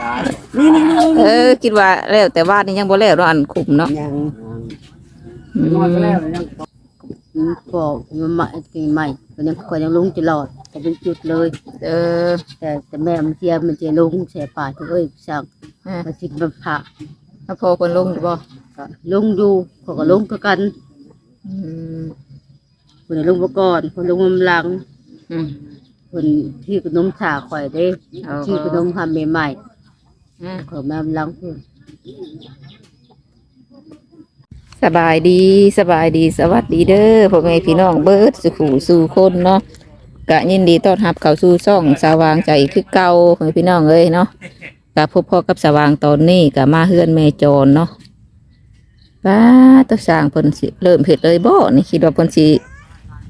ตายนี่นี่นี่เออคิดว่าแล้วแต่ว่านี่ยังบ่แล้วเนาะอันคุมเนาะยังอืมนอนไปแล้วยังบอกมันใหม่กินใหม่มันยังคอยยังลงตลอดแต่เป็นจุดเลย เออ แต่แต่แม่มันเทียมันจะลงแสป่าทุกเอ้ยสั่งอะมาสิมันผ่าแล้วพอคนลงอยู่บ่ก็ลงอยู่เขาก็ลงคือกันอืมคนลงมาก่อนคนลงมาหลังอืม คนที่ขนมถาข่อยได้เอา ที่ขนมทำใหม่ อืมๆขอมาลังเพิ่นสบายดีสบายดีสวัสดีเด้อพ่อแม่พี่น้องเบิร์ดสุขูสู่คนเนาะกะยินดีต้อนรับเข้าสู่ช่องสว่างใจคือเก่าพ่อแม่พี่น้องเอ้ยเนาะกะพบพ่อกับสว่างตอนนี้กะมาเฮือนแม่จรเนาะป้าตัวสร้างเพิ่นสิเริ่มเฮ็ดเลยบ่นี่คิดว่าเพิ่นสิ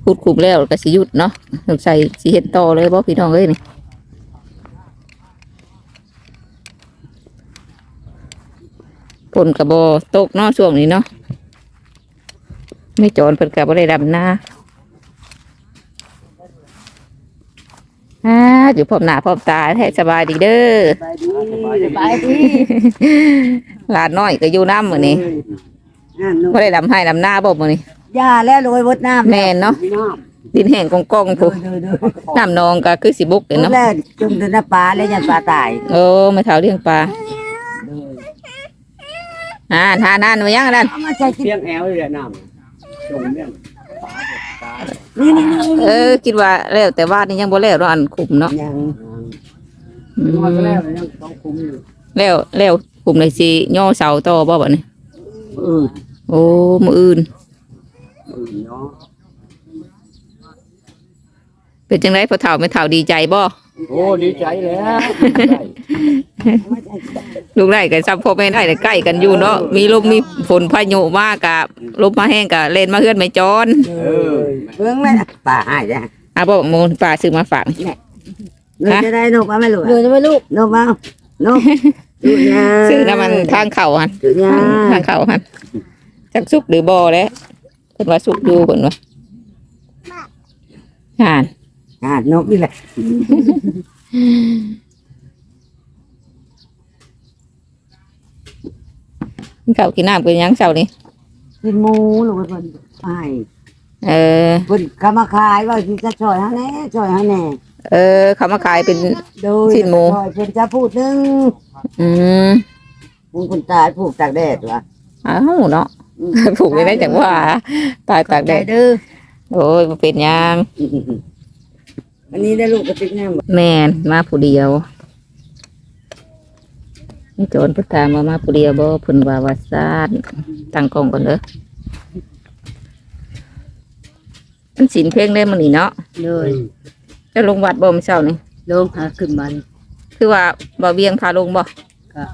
พูดคุมแล้วก็สิหยุดเนาะสงสัยสิเฮ็ดต่อเลยบ่พี่น้องเอ้ยนี่ ฝนกะบ่ตกเนาะช่วงนี้เนาะไม่โจรเพิ่นก็บ่ได้ดำหน้าอ่าอยู่พร้อมหน้าพร้อมตาแท้สบายดีเด้อสบายดีสบายดีหลานน้อยก็อยู่น้ำมื้อนี้อ่านหนูบ่ได้ดำให้ดำหน้าบ่มื้อนี้ยาแล้วโรยบดน้ำแม่นเนาะพี่น้องดินแห้งกองกองๆเดูพุดูดูน้ำนองก็คือสิบุกเลยดูเนาะแลจุ่มดูน้ำปลาแล้วยันปลาตายโอ้ไม่เท่าเลี้ยงปลา อ่าทานนั่นมายังอันนั่นเอามาใส่กินเพียงแอลเลยน้ำจงเนี่ยตายนี่นี่นี่เออคิดว่าแล้วแต่ว่านี่ยังบ่แล้วเนาะอันคุมเนาะยังอืมนอนไปแล้วยังต้องคุมอยู่แล้วแล้วคุมเลยสิย่อเสาต่อบ่บัดนี้อือโอ้มื้ออื่นอือเนาะเป็นจังไดพอเฒ่าไม่เฒ่าดีใจบ่ โอ้ดีใจแล้วลูกได้กันซ้ำพ่อแม่ได้แต่ใกล้กันอยู่เนาะมีลมมีฝนพายุมากกะลมมาแห้งกะเล่นมาเฮือนไม่จอนเออเบิ่งแม่ปลาหายจ้ะอะบอกโมนป่าซื้อมาฝากหนูจะได้นกเอาไหมลูกหนูจะไม่ลูกนกเอานกดูยาซื้อน้ำมันทางเข่าหันดูยาทางเข่าหันจักสุกหรือบ่แล้วเพิ่นว่าสุกอยู่เพิ่นว่าห่าน อ่านกนี่แหละ กินข้าวกินน้ำกินหยังเช้านี้กินหมูลูกเพิ่นให้เออเพิ่นก็มาขายว่าสิจะช่วยเฮาแน่ช่วยเฮาแน่เออเขามาขายเป็น โดยชิ้นหมู ช่วยเพิ่นจะพูดนึงอืมมึงคนตายผูกตากแดดวะเอ้าวเนาะ ผูกไม่ได้จังว่า ตายตากแดดใจเด้อโอ้ยบ่เป็นหยังอั นนี้ได้ลูกกระติกน้ำบ่แม่นมาผู้เดียวนี่โจรเพิ่นถามว่ามาผู้เดียวบ่เพิ่นว่าว่าซ่านตั้งกล้องก่อนเด้อมันสินเพลงได้มื้อนี้เนาะเลยจะลงวัดบ่มื้อเช้านี่ลงหาขึ้นมันคือว่าบ่เวียงพาลงบ่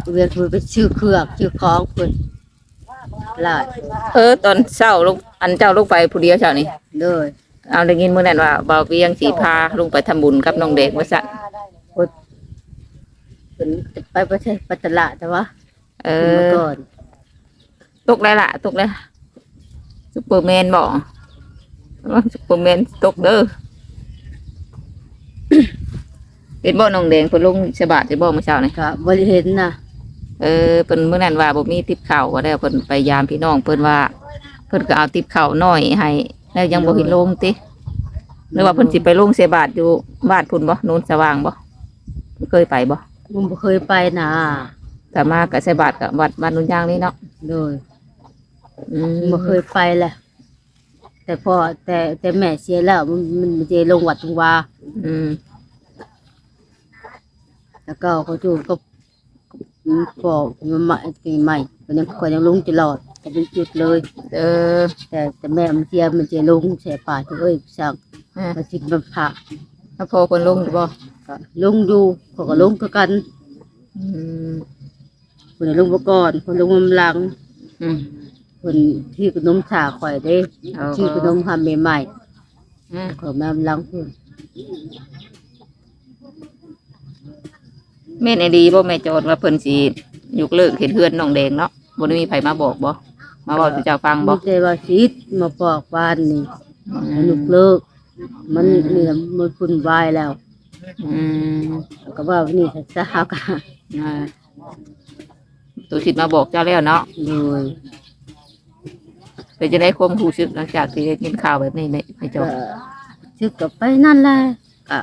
ก็เวียนเพิ่นไปชื่อเครือกชื่อของเพิ่นลาดเออ ตอนเช้าลงอันเจ้าลงไปผู้เดียวเช้านี่เลย เอาได้ยินมื้อนั้นว่าบ่เวียงสิพาลงไปทำบุญกับน้องเด็กว่าซั่นเพิ่นจะไปประเทศปัตตละแต่ว่าเอเพิ่นมาอก่อนตกแล้วล่ะตกแล้วซุปเปอร์แมนบอกว่าซุปเปอร์แมนตกเด้อเป็นบ่น้องแดงเพิ่นลงฉบาดสิบ่เมื่อเช้านี่ก็บ่ได้เห็นน่ะเออเพิ่นมื้อนั้นว่าบ่มีติบข้าวว่าแล้วเพิ่นไปยามพี่น้องเพิ่นว่า เพิ่นก็เอาติบข้าวน้อยให้ แล้วยังบ่เห็นลงติหรือว่าเพิ่นสิไปลงเสบาทอยู่บ้านพุ่นบ่โนนสว่างบ่เคยไปบ่ผมบ่เคยไปนะแต่มาก็เสบาทกับวัดบ้านนุ่นยางนี่เนาะเลยอืมบ่เคยไปแหละแต่พอแต่แต่แม่เสียแล้วมันมันมันจะลงวัดตรงวาอืมแล้วก็เขาจูก็บอกมันใหม่ปีใหม่มันยังคอยยังลงตลอด แต่เป็นจุดเลย เออ แต่แต่แม่มันเทียมันจะลงแสป่าทุกเอ้ยสั่งอะมาสิมันผ่าแล้วพอเพิ่นลงอยู่บ่ก็ลงดูเขาก็ลงคือกันอืมคนลงมาก่อนคนลงมาหลังอืมคนที่ขนมชาข่อยได้เอาที่ขนมทำใหม่อืมๆขอยมาหลังเพิ่นแม่นไอดีบ่แม่โจรว่าเพิ่นสิยกเลิกเห็นเพื่อนน้องแดงเนาะบ่ได้มีไผมาบอกบ่ มาบอกสิเจ้าฟังบ่มีแต่ว่าชีดมาบอกบ้านนี่อืมันลุกเลิก มันเนี่ยมันฝุ่นวายแล้ว อืมก็ว่านี่ถ้าหากะอ่าตัวสิทธิ์มาบอกเจ้าแล้วเนาะโดยเพื่อจะได้ความรู้สึกหลังจากที่ได้ยินข่าวแบบนี้เนี่ยให้เจก็บชื่อกับไปนั่นแหละก็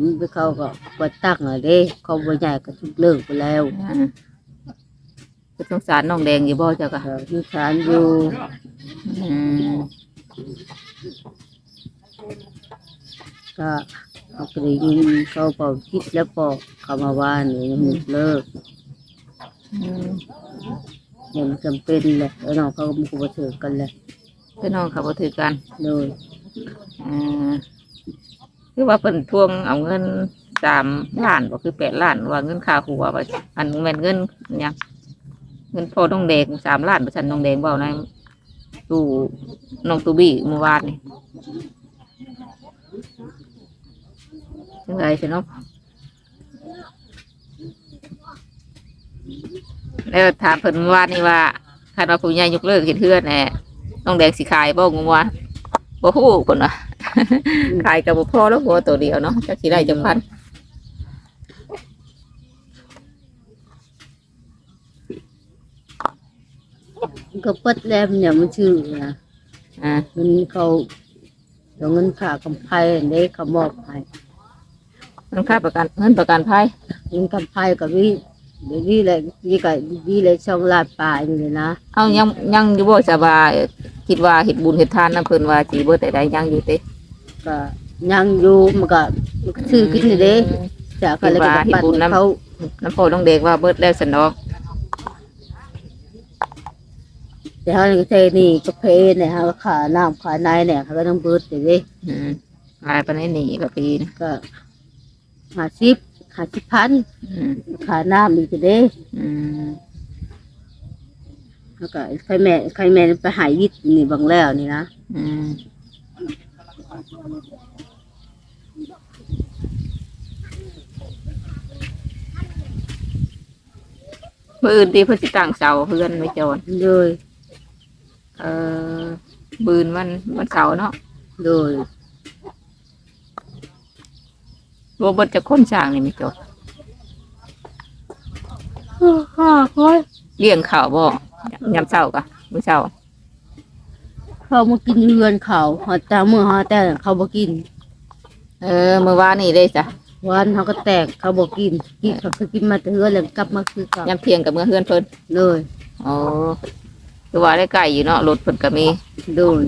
มันไปเขาก็ปวดตั้งอะเด้เขาบ่ใหญ่ก็ทุกเลิกไปแล้ว อ่า ก็สงสารน้องแดงอยู่บ่เจ้าก็ก็มีสารอยู่อืมก็เขาก็ได้ยินเขาเป่าคิดแล้วปอกเขามาว่านี่ยังไม่เลิกอืมยังจำเป็นเลยแล้วน้องเขาก็มุกมาถือกันเลยพี่น้องเขาบ่ถือกันเลยอ่าคือว่าเพิ่นทวงเอาเงินสามล้านบ่คือแปดล้านว่าเงินค่าหัวว่าอันแม่นเงินหยัง เงินพ่อน้องแดงสามล้านบ่ซั่นน้องแดงเว้าในตู้น้องตูบี้เมื่อวานนี่จังไดสิเนาะแล้วถามเพิ่นเมื่อวานนี่ว่าคันว่าผู้ใหญ่ยกเลิกเฮ็ดเฮือนแน่น้องแดงสิขายบ่งูว่าบ่ฮู้เพิ่นว่าขายกับบ่พอแล้วหัวตัวเดียวเนาะจักสิได้จังพัน ก็เปิดแล้วเนี่ยมันชื่อนะอ่ามันเขาเอาเงินค่ากำไพเด้เขามอบให้เงินค่าประกันเงินประกันภัยเงินกำไพกับวิเดี๋ยวนี้เลยนี่ก็นี่เลยช่องลาดปลายอยู่เลยนะเอายังยังอยู่บ่สบายคิดว่าเฮ็ดบุญเฮ็ดทานนํเพิ่นว่าสิเบิดได้ได้ยังอยู่เด้ก็ยังอยู่มันก็มันก็ซื้อกินอยู่เด้จากอะไรก็จะปัดให้เขาน้ำพ่อน้องเด็กว่าเบิดแล้วสันดอก แต่เขาก็เทนี่ก็เพเนี่ยเขาขาน้ำขาในเนี่ยเขาก็ต้องเบิดอยู่เด้อืมหลายปานนี้หนีกับปีนะก็หาสิบหาสิบพันอืมขาน้ำอีกอยู่เด้อืมแล้วก็ใครแม่ใครแม่ไปหายวิทย์นี่บางแล้วนี่นะอืมมื่ออื่นที่เพิ่นสิตั้งเสาเพื่อนไม่จอนโดย เออบืนมันมันเสาร์เนาะโดยรวมเบิดจะค้นสร้างนี่ไม่จอนห้าร้อยเลี้ยงข้าวบ่ยามเช้ากะมื้อเช้าเขามากินเรือนเขาหอแต่เมื่อหอแต่เขาบ่กิน เออมื้อวานนี่ได้จ้ะวันเขาก็แตกเขาบ่กินกินเขาก็กินมาแต่เรือนแล้วกลับมาคือเก่ายามเที่ยงกับมื้อเฮือนเพิ่นเลยอ๋อ คือว่าได้ไก่อยู่เนาะรถเพิ่นก็มีโดย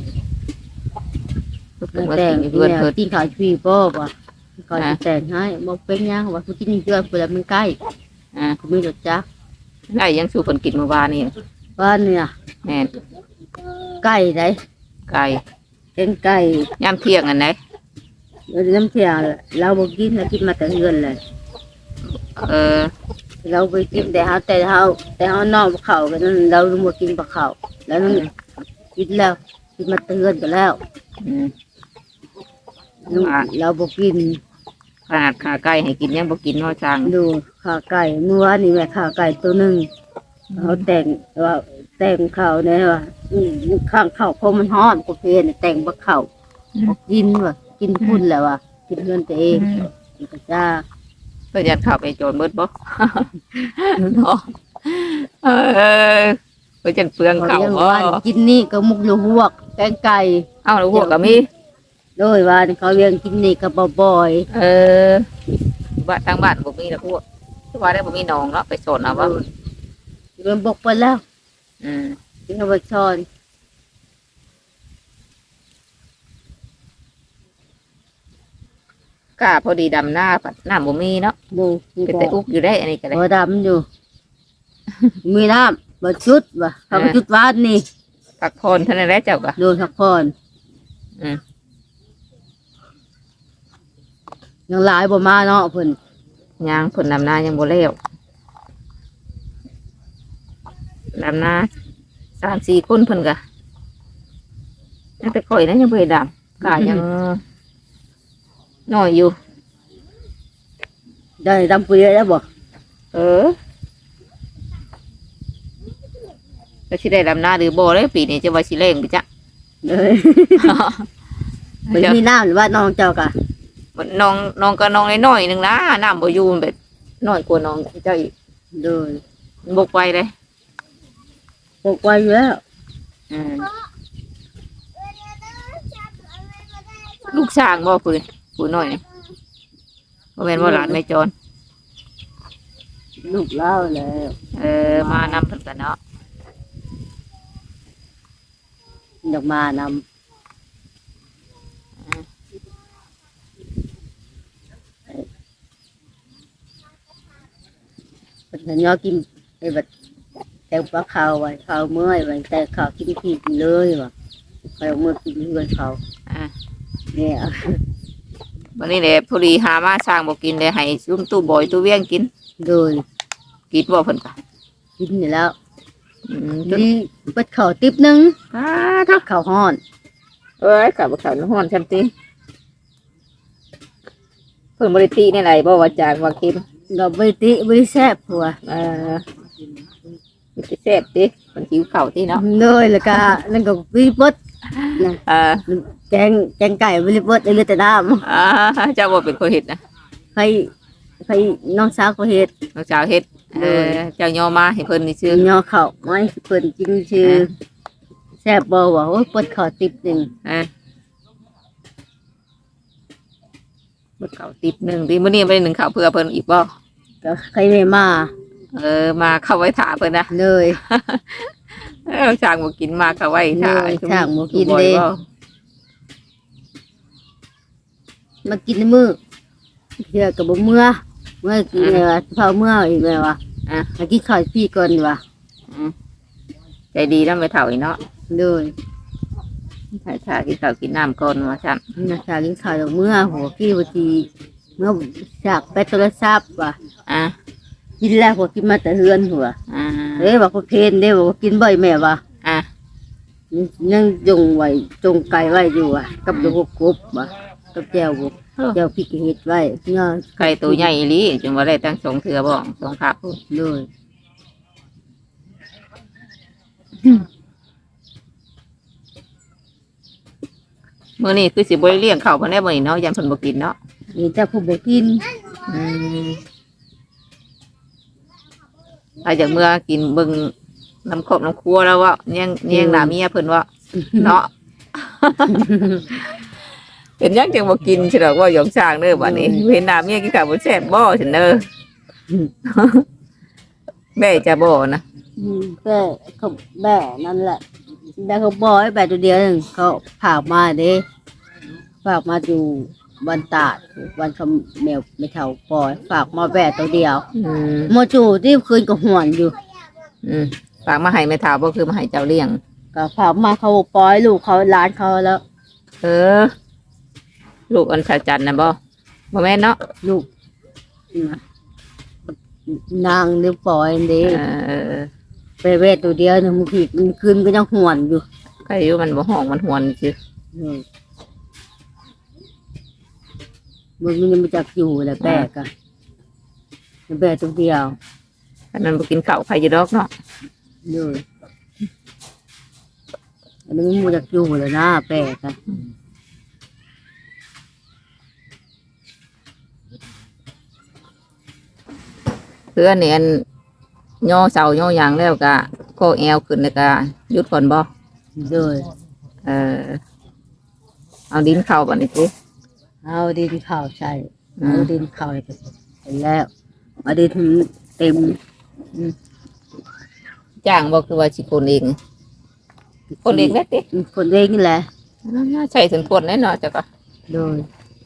เพิ่นมาแต่กิงนอยู่เพื่อนเนี่ยเพิ่น กินข้าวพี่พ่อป่ะเขาจะแต่งให้บอกเป็นยังว่าเขากินเรือนเปิดมันใกล้อ่าเขาไม่รสจักได้ยังสู่เพิ่นกินเมื่อวานนี่บ้านเนี่ยแม่นไก่ไดไก่เป็นไก่ยามเที่ยงอันไหนเดี๋ยวน้ำเที่ยงเราบ่กินเรากินมาแต่เรือนเลยเออ เราไปกินแต่เฮาแต่เฮาแต่เฮานอกเขากันนั้นเราบ่กินปลาเขาแล้วนั่นกินแล้วกินมาแต่เรือนกันแล้วอืมเราบ่กินขนาดขาไก่ให้กินยังบ่กินเนาะจังดูขาไก่เมื่อวานนี่แม่ขาไก่ตัวหนึ่งเขาแต่งว่าแต่งเขาเนี่ยว่าอืมข้างเขาเพราะมันฮ้อนกว่าเพนแต่งบ่เขาบ่กินว่ะกินพุ่นแล้วว่ะกินเงินตัวเองกินกระจ้า เพิ่นยัดเข้าไปโจรเบิดบ่เนาะเออเพิ่นจังเปลืองเขาข้าวเลี้ยงบ่ว่านกินนี่ก็มุกอยู่หวกแกงไก่เอ้าแล้วพวกก็มีโดยว่าเขาเลี้ยงกินนี่ก็บ่บ่อยเออบ้านทางบ้านบ่มีแล้วพวกคือว่าได้บ่มีหนองเนาะไปสอนเอาว่าเริ่มบกไปแล้ว อืมกินเอาไปช้อน กาพอดีดำหน้าปัดน้ำบ่มีเนาะดูนี่เป็นก็แต่อุกอยู่ได้อันนี้ก็ได้บ่ดำอยู่ มีน้ำบ่ชุดว่ะเขาก็ชุดวานนี่พักผ่อนเท่านั้นแหละเจ้าก็โดนทักพรอืมยังหลายบ่มาเนาะเพิ่นยางผลดำนายังบ่แล้วดำนาสามสี่คนเพิ่นกะยังแต่ก่อยนะยังบ่ได้ดำกายัง น้อยอยู่ ได้ดำปุ๋ยแล้วบ่เออก็สิได้ดำนาหรือบ่เลยปีนี้จะว่าสิเร่งไปจ้ะเอ้ยมันมีน้ำหรือว่าน้องเจ้ากะน้องน้องก็น้องน้อยๆหนึงนะน้ำบ่อยู่มันแบบน้อยกว่าน้องเจ้าอีกโดยบกไว้เลยปกไว้อยู่แล้วอืมลูกช้างบ่ผู้นี่ ผู้น้อยนี่บ่แม่นว่าหลานแม่จร ลูกเล่าแล้วเออ มานำเพิ่นกันเนาะอยากมานำเป็นยอกินไอ้แบบแต่ปลาข้าวไว้ข้าวเมื่อยไว้แต่ข้าวกินผิดเลยว่ะไปเอามื่อกินเงินเขาอ่าเนี่ย วันนี้แหละพอดีหามาสร้างบ่กินเลยให้ซุมตู้บอยตู้เวียงกิน โดยกินบ่เพิ่นก็กินอยู่แล้วอืมจนนี่เปิดข้าวติ๊บหนึงอ้าทักข้าวห้อน เอ้ยกลับบ่เข้าฮ้อนซ้ํติเพิ่นบ่ได้ติในไหนบ่ว่าจางว่ากินเราไม่ติไม่แซ่บผัวเออมันสิแซ่บติมันหิวข้าวติเนาะ โดยแล้วก็นั่นก็วิบดนะเออ แกงแกงไก่วิบดได้เลยแต่น้อ่าเจ้าบ่เป็นคนเฮ็ดนะำใครใครน้องสาวก็เฮ็ดน้องสาวเฮ็ดเออเจ้าย่อมาให้เพิ่นนี่ซื่อยอข้าวไม้เพิ่นกินชื่อแซ่บบ่ว่าโอ้ยเปิดข้าวติ๊บหนึงเออบ่ข้าวติบหนึงติมื้อนี้บ่ได้หนึ่งข้าวเพื่อเพิ่นอีกบ่ก็ใครไม่มาเออ มาเข้าไว้ถ่าเพิ่นนะ เลย เออช่างบ่กินมาเข้าไว้ถ่าเลยช่างบ่กินบ่อยเด้ บ่ มากินในมือเทื่อก็บ่เมื่อเมื่อกินเลยว่าเผาเมื่ออีกแล้วว่ะอะมากินข้าวพี่ก่อนดีกว่ะอืมใจดีแล้วไม่เท่าอีกเนาะเลยถ่าถ่ากินข้าวกินน้ำก่อนว่าซั่นนะชากินข้าวเมื่อหัวกี้บางทีเมื่อจากไปโทรศัพท์ว่ะอะกินแล้วหัวกินมาแต่เฮือนหัวอ่าเอ้ยว่าเขาเพนได้บอกว่ากินบ่อยแม่ว่ะอะยังจงไว้จงไก่ไว้อยู่ว่ะกับดอกกบว่ะ กับแก้วบกแก้วพริกเห็ดไว้เนาะไก่ตัวใหญ่อีหลีจนว่าได้ตั้งสองเถือบ่สองคับเลยมื้อนี้คือสิบ่ได้เลี้ยงข้าวเพิ่นได้บ่นี่เนาะยันเพิ่นบ่กินเนาะนี่แต่ผู้บ่กินอืมถ้าจากเมื่อกินเบิ่งน้ำครอบน้ำครัวแล้วว่าแย่งแย่งหน้าเมียเพิ่นว่าเนาะ เป็นหยังจังบ่กินสิดอกว่าหยองช้างเด้อบัดนี้เห็นหน้าเมียกินข้าวบ่แซ่บบ่ซั่นเด้อแม่จะบ่นะอืมแต่เขาแบ่นั่นแหละแต่เขาบอกให้แบ่ตัวเดียวหนึงเขาฝากมาเด้ฝากมาอยู่วันตาดวันคำแมวไม่เท่าปล่อย ฝากมาแบ่ตัวเดียวอืมโมจูที่คืนก็หวนอยู่ อืมฝากมาให้แม่ถาวบ่คือมาให้เจ้าเลี้ยง ก็ฝากมาเขาปล่อยลูกเขาร้านเขาแล้ว เออ ลูกอันพระจันทร์นะบ่บ่แม่นเนาะลูกนางเรียปล่อยเด้เออไปแว่ตัวเดียวหนึ่งขีดคืนก็ยังหวนอยู่ใครอยู่มันบ่ห้องมันหวนซื่ออืมมันมันยังไม่จักอยู่แหละแบกอะแบกตัวเดียวอันนั้นบ่กินข้าวไผอยู่ดอกเนาะเลยอันนี้มันจักอยู่เลยนะแบกอะ พื่อนนี่อันย่อเสาย่อหยางแล้วก็ก็แอวขึ้นแล้วก็หยุดก่อนบ่เลยเออเอาดินเข้าบัดนี้สิเอาดินข้าวใส่อืเอามดินข้าวไปเสร็จแล้วเอาดินเต็มจ้างบ่คือว่าสิคนเองคนเองได้ติคนเองนี่แหละใช้ถึงคนแน่เนาะจ้ะก็โดย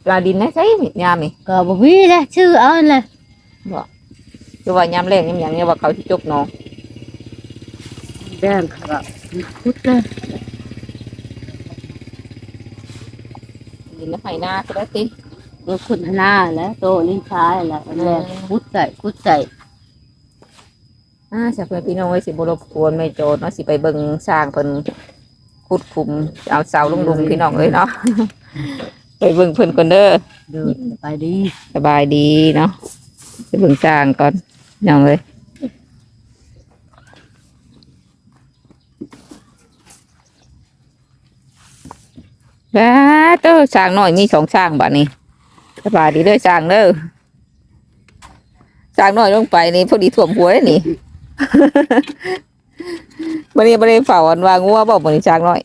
ปลาดินนะใช้ยามนี่ก็บ่มีแหละชื่อเอาเลยบ่ คือว่ายามแรงยามหยังเนี่ยว่าเขาสิจกหนองแดงครับพุดเลยดินแล้วให้หน้าก็ได้ติรถคุณหน้าแล้วโตลิ้นช้ายแล้วอันแรกอืมพุดใส่พุดใส่อ่าสักเพื่อนพี่น้องไว้สิบรบกวนไม่โจรเนาะสิไปเบิ่งสร้างเพิ่นขุดคุมเอาเสาลงลุมพี่น้องเอ้ยเนาะ ไปเบิ่งเพิ่นก่อนเด้อเดินไปดีสบายดีเนาะไปเบิ่งสร้างก่อนพี่ น้องเอ้ยว้าเต้าสร้างน้อยมีสองสร้างบัดนี้สบายดีเด้อสร้างเด้อสร้างน้อยลงไปนี่พอดีถ่วมหัวเลยนี่วันนี้บ่ได้เฝ้าอันว่างัวบ่บ่ได้สร้างน้อย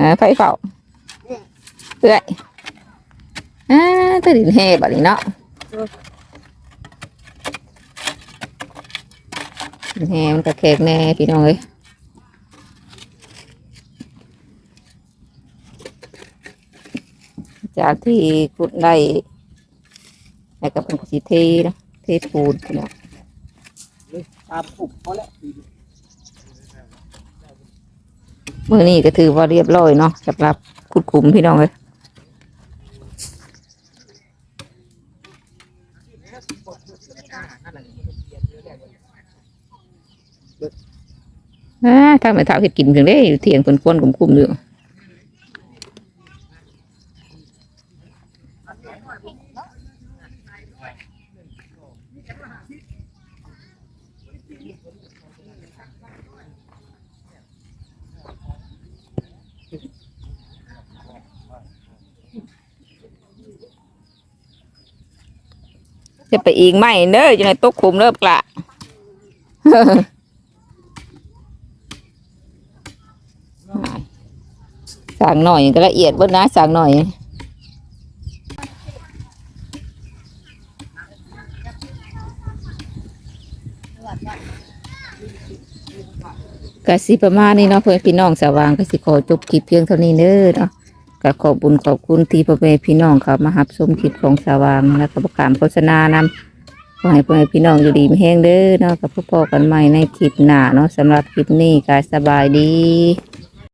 นะไผเฝ้าเอ้อยอ่าตะดินแห่บัดนี้เนาะดิน แห่มันก็แขกแน่พี่น้องเอ้ยจากที่ขุดได้แล้วก็เป็นสิเทนะเทปูนพี่น้องตามปุกพอแล้วมื่อนี้ก็ถือว่าเรียบร้อยเนาะสำหรับขุดขุมพี่น้องเลย อ่าทางแม่เท้าเห็ดกินถึงได้อยู่เที่ยงคนควนกุมคุมอยู่จะไปอีกไหมเด้ออยู่ในตกขุมเริ่มกละ สั่งหน่อยก็ละเอียดเบิดนะสั่งหน่อยกสิประมาณนี้เนาะเพื่อนพี่น้องสว่างกสิขอจบคลิปเพียงเท่านี้เด้อเนาะก็ขอบบุญขอบคุณที่พ่อแม่พี่น้องครับมาหับชมคลิปของสว่างแล้วก็ประกาศโฆษณานำขอให้พ่อแม่พี่น้องอยู่ดีไม่แห้งเด้อเนาะกับพบกันใหม่ในคลิปหน้าเนาะสำหรับคลิปนี้ก็สบายดี